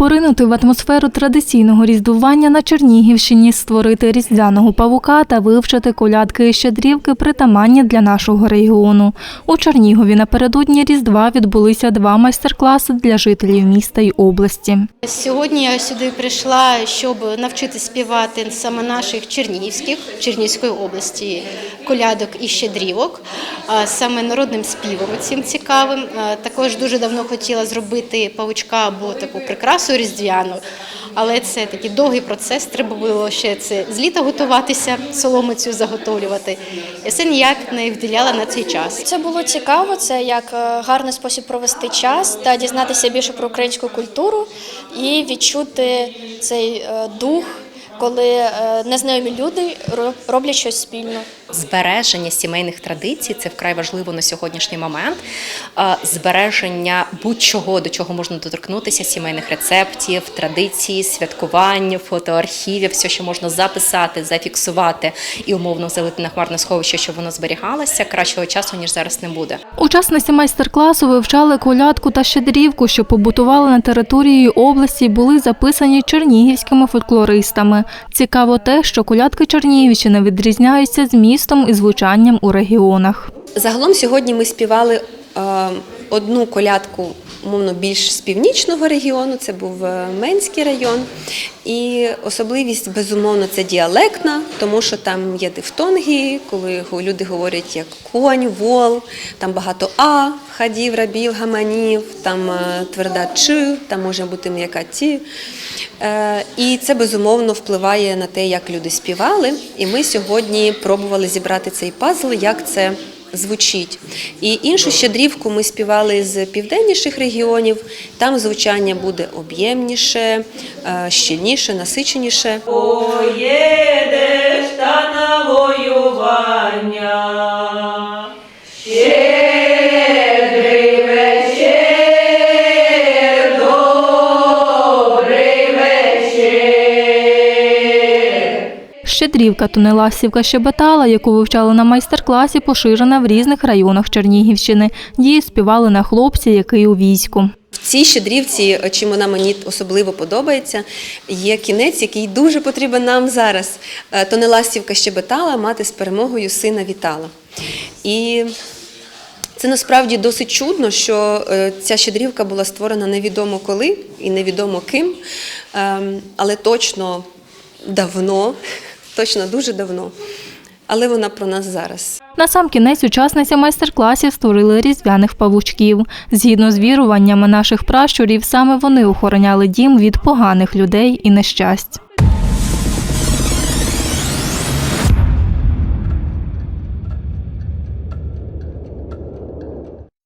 Поринути в атмосферу традиційного різдвування на Чернігівщині, створити різдвяного павука та вивчити колядки і щедрівки притаманні для нашого регіону. У Чернігові напередодні Різдва відбулися два майстер-класи для жителів міста й області. Сьогодні я сюди прийшла, щоб навчити співати саме наших чернігівських Чернігівської області колядок і щедрівок, саме народним співом цим цікавим. Також дуже давно хотіла зробити павучка або таку прикрасу різдвяну, але це такий довгий процес. Треба було ще це з літа готуватися, соломицю заготовлювати. Я все ніяк не вділяла на цей час. Це було цікаво, це як е, гарний спосіб провести час та дізнатися більше про українську культуру і відчути цей е, дух, коли е, незнайомі люди роблять щось спільно. Збереження сімейних традицій це вкрай важливо на сьогоднішній момент. Е, Збереження будь-чого, до чого можна доторкнутися, сімейних рецептів, традицій, святкувань, фотоархівів, все, що можна записати, зафіксувати і умовно залити на хмарне сховище, щоб воно зберігалося. Кращого часу ніж зараз не буде. Учасниці майстер-класу вивчали колядку та щедрівку, що побутували на території області, і були записані чернігівськими фольклористами. Цікаво те, що колядки Чернігівщини відрізняються змістом і звучанням у регіонах. Загалом сьогодні ми співали е, одну колядку, умовно, більш з північного регіону, це був е, Менський район. І особливість, безумовно, це діалектна, тому що там є дифтонги, коли люди говорять як конь, вол, там багато а, хадів, рабів, гаманів, там е, тверда чи, там може бути м'яка ті. Е, І це безумовно впливає на те, як люди співали. І ми сьогодні пробували зібрати цей пазл, як це звучить. І іншу щедрівку ми співали з південніших регіонів. Там звучання буде об'ємніше, е, щільніше, насиченіше. Щедрівка Тунеласівка щебетала, яку вивчали на майстер-класі, поширена в різних районах Чернігівщини. Її співали на хлопці, який у війську. В цій щедрівці, чим вона мені особливо подобається, є кінець, який дуже потрібен нам зараз. Е, То не ластівка щебетала, мати з перемогою сина вітала. І це насправді досить чудно, що е, ця щедрівка була створена невідомо коли і невідомо ким, ем, але точно давно, точно дуже давно. Але вона про нас зараз. На сам кінець учасниця майстер-класів створили різдвяних павучків. Згідно з віруваннями наших пращурів, саме вони охороняли дім від поганих людей і нещасть.